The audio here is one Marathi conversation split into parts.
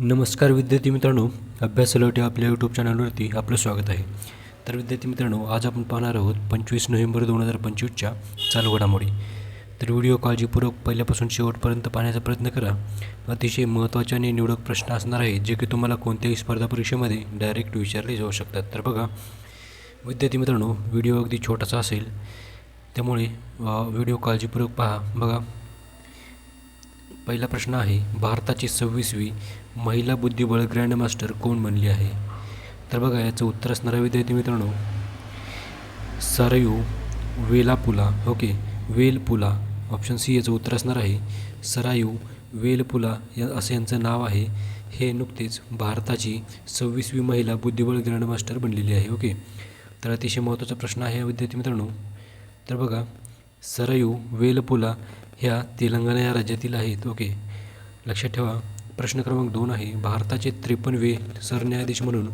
नमस्कार विद्यार्थी मित्रांनो अभ्यास अलर्ट आपल्या यूट्यूब चॅनलवरती आपलं स्वागत आहे. तर विद्यार्थी मित्रांनो आज आपण पाहणार आहोत पंचवीस नोव्हेंबर दोन हजार पंचवीसच्या चालू घडामोडी. तर व्हिडिओ काळजीपूर्वक पहिल्यापासून शेवटपर्यंत पाहण्याचा प्रयत्न करा. अतिशय महत्त्वाचे आणि निवडक प्रश्न असणार आहे जे की तुम्हाला कोणत्याही स्पर्धा परीक्षेमध्ये डायरेक्ट विचारले जाऊ शकतात. तर बघा विद्यार्थी मित्रांनो व्हिडिओ अगदी छोटासा असेल त्यामुळे व्हिडिओ काळजीपूर्वक पहा. बघा पहिला प्रश्न आहे भारताची सव्वीसवी महिला बुद्धिबळ ग्रँडमास्टर कोण बनली आहे? तर बघा याचं उत्तर असणार आहे विद्यार्थी मित्रांनो. Sarayu Velapula okay Velpula. Option C याचं उत्तर असणार आहे सरायू वेलपुला या असं यांचं नाव आहे. हे नुकतेच भारताची सव्वीसवी महिला बुद्धिबळ ग्रँडमास्टर बनलेली आहे ओके. तर अतिशय महत्त्वाचा प्रश्न आहे विद्यार्थी मित्रांनो. तर बघा सरयू वेलपुला ह्या तेलंगणा या राज्यातील आहेत. ओके. लक्षात ठेवा प्रश्न क्रमांक दोन आहे भारताचे त्रेपन्नवे सरन्यायाधीश म्हणून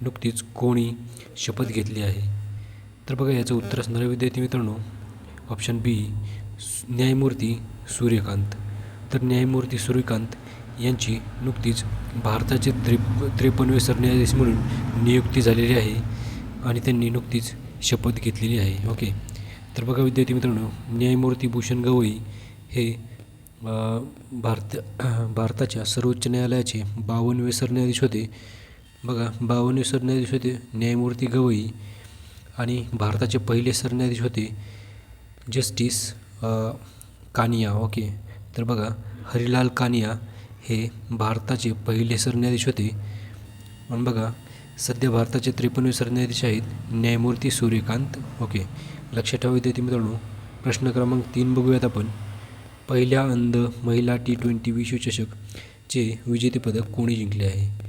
नुकतीच कोणी शपथ घेतली आहे? तर बघा याचं उत्तर असणारे विद्यार्थी मित्रांनो. ऑप्शन बी सु- न्यायमूर्ती सूर्यकांत. तर न्यायमूर्ती सूर्यकांत यांची नुकतीच भारताचे त्रे त्रेपन्नवे सरन्यायाधीश म्हणून नियुक्ती झालेली आहे आणि त्यांनी नुकतीच शपथ घेतलेली आहे. ओके. तर बघा विद्यार्थी मित्रांनो न्यायमूर्ती भूषण गवई हे भारत भारताच्या सर्वोच्च न्यायालयाचे बावनवे सरन्यायाधीश होते. बघा बावनवे सरन्यायाधीश होते न्यायमूर्ती गवई आणि भारताचे पहिले सरन्यायाधीश होते जस्टिस कानिया ओके. तर बघा हरिलाल कानिया हे भारताचे पहिले सरन्यायाधीश होते. पण बघा सध्या भारताचे त्रेपन्नवे सरन्यायाधीश आहेत न्यायमूर्ती सूर्यकांत ओके. लक्षात ठेवा विद्यार्थी मित्रांनो प्रश्न क्रमांक तीन बघूयात आपण. पहिल्या अंध महिला टी ट्वेंटी विश्वचषकचे विजेतेपदक कोणी जिंकले आहे?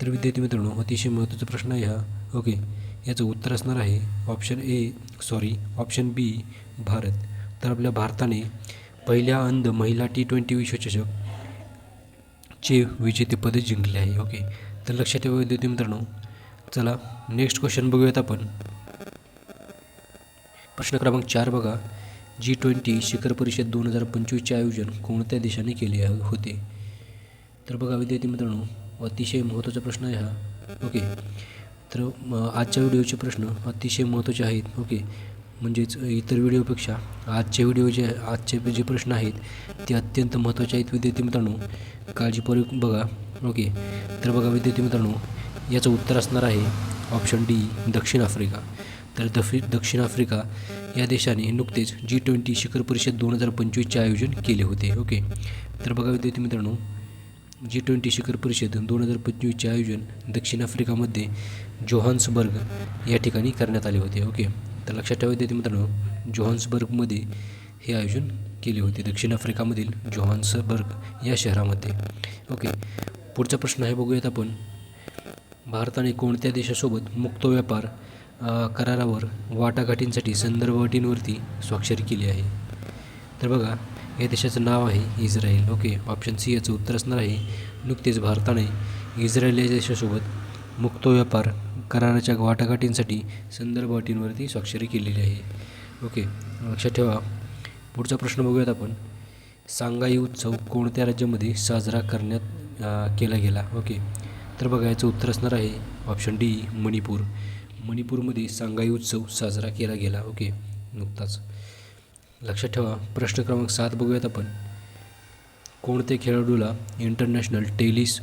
तर विद्यार्थी मित्रांनो अतिशय महत्त्वाचा प्रश्न आहे हा. ओके याचं उत्तर असणार आहे option A sorry option B Bharat. तर आपल्या भारताने पहिल्या अंध महिला टी ट्वेंटी विश्वचषक चे विजेतेपद जिंकले आहे. ओके तर लक्षात ठेवा विद्यार्थी मित्रांनो. चला नेक्स्ट क्वेश्चन बघूयात आपण. प्रश्न क्रमांक चार बघा. जी ट्वेंटी शिखर परिषद दोन हजार पंचवीसचे आयोजन कोणत्या देशाने केले होते? तर बघा विद्यार्थी मित्रांनो अतिशय महत्त्वाचा प्रश्न आहे हा. ओके. तर आजच्या व्हिडिओचे प्रश्न अतिशय महत्त्वाचे आहेत. ओके. म्हणजेच इतर व्हिडिओपेक्षा आजचे व्हिडिओ जे आजचे जे प्रश्न आहेत ते अत्यंत महत्त्वाचे आहेत विद्यार्थी मित्रांनो. काळजीपूर्वक बघा. ओके. तर बघा विद्यार्थी मित्रांनो याचं उत्तर असणार आहे ऑप्शन डी दक्षिण आफ्रिका. तर दफि दक्षिण आफ्रिका या देशाने नुकतेच जी ट्वेंटी शिखर परिषद दोन हजार पंचवीसचे आयोजन केले होते ओके? तर बघा विद्यार्थी मित्रांनो जी ट्वेंटी शिखर परिषद दोन हजार पंचवीसचे आयोजन दक्षिण आफ्रिकामध्ये जोहान्सबर्ग या ठिकाणी करण्यात आले होते ओके? तर लक्षात ठेवा विद्यार्थी मित्रांनो जोहान्सबर्गमध्ये हे आयोजन केले होते दक्षिण आफ्रिकामधील जोहान्सबर्ग या शहरामध्ये ओके? पुढचा प्रश्न आहे बघूयात आपण. भारताने कोणत्या देशासोबत मुक्त व्यापार करारावर वाटाघाटींसाठी संदर्भ अटींवरती स्वाक्षरी केली आहे. तर बघा या देशाचं नाव आहे इस्रायल. ओके ऑप्शन सी याचं उत्तर असणार आहे नुकतेच भारताने इस्रायल या देशासोबत मुक्त व्यापार कराराच्या वाटाघाटींसाठी संदर्भ अटींवरती स्वाक्षरी केलेली आहे. ओके लक्षात ठेवा. पुढचा प्रश्न बघूयात आपण. सांगाई उत्सव कोणत्या राज्यामध्ये साजरा करण्यात केला गेला? ओके तर बघा याचं उत्तर असणार आहे ऑप्शन डी मणिपूर. मणिपूरमध्ये सांगाई उत्सव साजरा केला गेला. ओके नुकताच. लक्षात ठेवा प्रश्न क्रमांक सात बघूयात आपण. कोणत्या खेळाडूला international tennis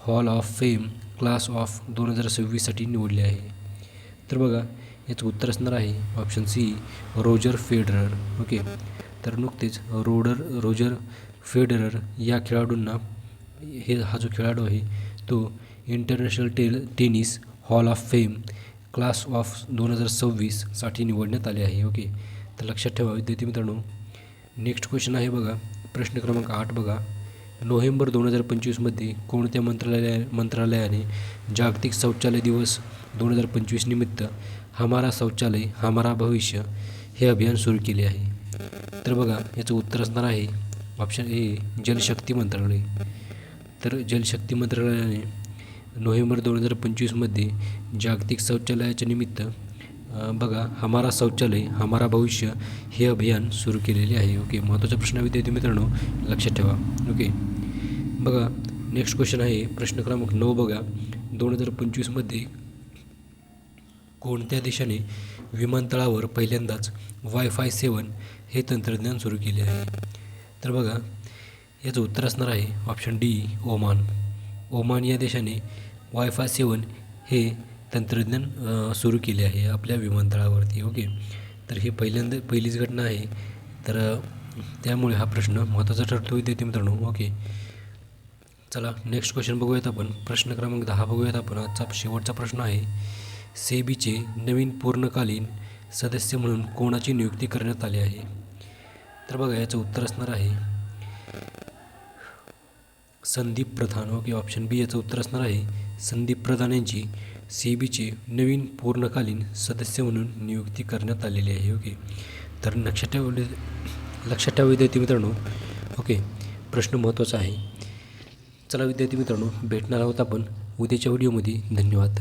hall of fame class of दोन हजार सव्वीससाठी निवडले आहे? तर बघा याचं उत्तर असणार आहे option C Roger Federer. Okay तर नुकतेच रोडर रोजर फेडरर या खेळाडूंना हे हा जो खेळाडू आहे तो international tail tennis hall of fame class of दोन हजार सव्वीससाठी निवडण्यात आले आहे. ओके. तर लक्षात ठेवा विद्यार्थी मित्रांनो. नेक्स्ट क्वेश्चन आहे बघा. प्रश्न क्रमांक आठ बघा. नोव्हेंबर दोन हजार पंचवीसमध्ये कोणत्या मंत्रालया मंत्रालयाने जागतिक शौचालय दिवस दोन हजार पंचवीस निमित्त हमारा शौचालय हमारा भविष्य हे अभियान सुरू केले आहे? तर बघा याचं उत्तर असणार आहे. ऑप्शन ए जलशक्ती मंत्रालय. तर जलशक्ती मंत्रालयाने नोव्हेंबर दोन हजार पंचवीसमध्ये जागतिक शौचालयाच्या निमित्त बघा हमारा शौचालय हमारा भविष्य हे अभियान सुरू केलेले आहे. ओके महत्त्वाचा प्रश्न विद्यार्थी मित्रांनो लक्षात ठेवा. ओके बघा नेक्स्ट क्वेश्चन आहे प्रश्न क्रमांक नऊ बघा. दोन हजार पंचवीसमध्ये कोणत्या देशाने विमानतळावर पहिल्यांदाच वायफाय सेवन हे तंत्रज्ञान सुरू केले आहे? तर बघा याचं उत्तर असणार आहे ऑप्शन डी ओमान. ओमान या देशाने वायफा सेवन हे तंत्रज्ञान सुरू केले आहे आपल्या विमानतळावरती ओके? तर ही पहिल्यांदा पहिलीच घटना आहे. तर त्यामुळे हा प्रश्न महत्त्वाचा ठरतो विद्यार्थी मित्रांनो ओके? चला नेक्स्ट क्वेश्चन बघूयात आपण. प्रश्न क्रमांक दहा बघूयात आपण. आजचा शेवटचा प्रश्न आहे. सेबीचे नवीन पूर्णकालीन सदस्य म्हणून कोणाची नियुक्ती करण्यात आली आहे? तर बघा याचं उत्तर असणार आहे. Sandeep Pradhan okay option B याचं उत्तर असणार आहे. संदीप प्रधान यांची सेबीचे नवीन पूर्णकालीन सदस्य म्हणून नियुक्ती करण्यात आलेली आहे ओके तर लक्षात ठेवा लक्षात ठेवा विद्यार्थी मित्रांनो. ओके प्रश्न महत्त्वाचा आहे. चला विद्यार्थी मित्रांनो भेटणार आहोत आपण उद्याच्या व्हिडिओमध्ये धन्यवाद.